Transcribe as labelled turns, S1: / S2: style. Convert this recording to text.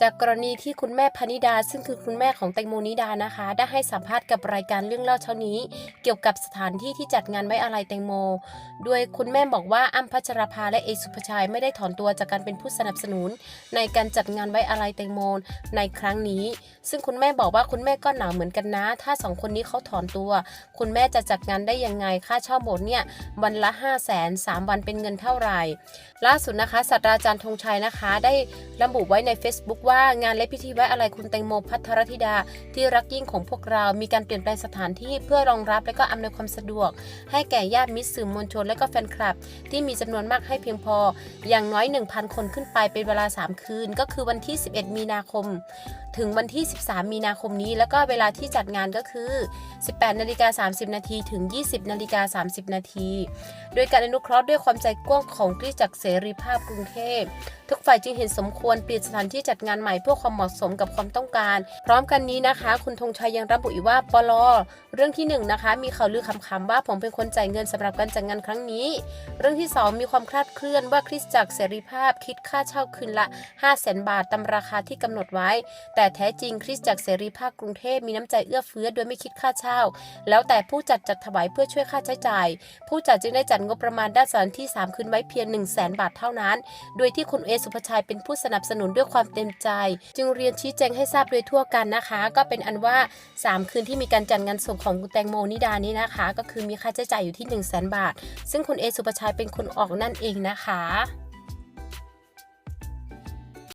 S1: จากกรณีที่คุณแม่พนิดา ซึ่งคือคุณแม่ของแตงโมนิดานะคะ ได้ให้สัมภาษณ์กับรายการเรื่องเล่าเช้านี้ เกี่ยวกับสถานที่ที่จัดงานไว้อาลัยแตงโม โดยคุณแม่บอกว่าอ้ำพัชรภาและเอสุภชัยไม่ได้ถอนตัวจากการเป็นผู้สนับสนุน ในการจัดงานไว้อาลัยแตงโมในครั้งนี้ ซึ่งคุณแม่บอกว่าคุณแม่ก็หนาวเหมือนกันนะ ถ้าสองคนนี้เขาถอนตัว คุณแม่จะจัดงานได้ยังไงค่าเช่าโบสถ์เนี่ยวันละ 5 0 0แสนสามวันเป็นเงินเท่าไหร่ล่าสุดนะคะศาสตราจารย์ธงชัยนะคะ ได้ระบุไว้ใน Facebook ว่างานและพิธีไว้อะไรคุณแตงโมพัทรธิดา ที่รักยิ่งของพวกเรา มีการเปลี่ยนแปลงสถานที่เพื่อรองรับและก็อำนวยความสะดวก ให้แก่ญาติมิตรสื่อมวลชนและก็แฟนคลับ ที่มีจำนวนมากให้เพียงพอ อย่างน้อย 1,000 คนขึ้นไปเป็นเวลา 3 คืน ก็คือวันที่ 11 มีนาคม ถึงวันที่ 13 มีนาคมนี้ แล้วก็เวลาที่จัดงานก็คือ 18นาฬิกา30 นาทีถึง 20นาฬิกา30 นาที โดยการอนุเคราะห์ด้วยความใจกว้างของคริสตจักรเสรีภาพกรุงเทพทุกฝ่ายจึงเห็นสมควรเปลี่ยนสถานที่จัดงานใหม่เพื่อความเหมาะสมกับความต้องการ พร้อมกันนี้นะคะ คุณธงชัยยังระบุอีกว่าปลอเรื่องที่หนึ่งนะคะมีข่าวลือคำๆว่าผมเป็นคนจ่ายเงินสำหรับการจัดงานครั้งนี้ เรื่องที่สองมีความคลาดเคลื่อนว่าคริสตจักรเสรีภาพคิดค่าเช่าคืนละ 5 0 0 0 0 0บาทตามราคาที่กำหนดไว้ แต่แท้จริงคริสตจักรเสรีภาพกรุงเทพมีน้ำใจเอื้อเฟื้อโดยไม่คิดค่าเช่า แล้วแต่ผู้จัดจัดถวายเพื่อช่วยค่าใช้จ่าย ผู้จัดจึงได้จัดงบประมาณด้านสถานที่ 3 คืนไว้เพียง1 0 0 0 0แบาทเท่านั้น โดยที่คุณเอสุภชัยเป็นผู้สนับสนุนด้วยความเต็มใจ จึงเรียนชี้แจงให้ทราบโดยทั่วกันนะคะ ก็เป็นอันว่า 3 คืนที่มีการจัดงานศพของคุณแตงโมนิดานี้นะคะ ก็คือมีค่าใช้จ่ายอยู่ที่ 1 0 0 0 0แบาท ซึ่งคุณเอสุปชัยเป็นคนออกนั่นเองนะคะ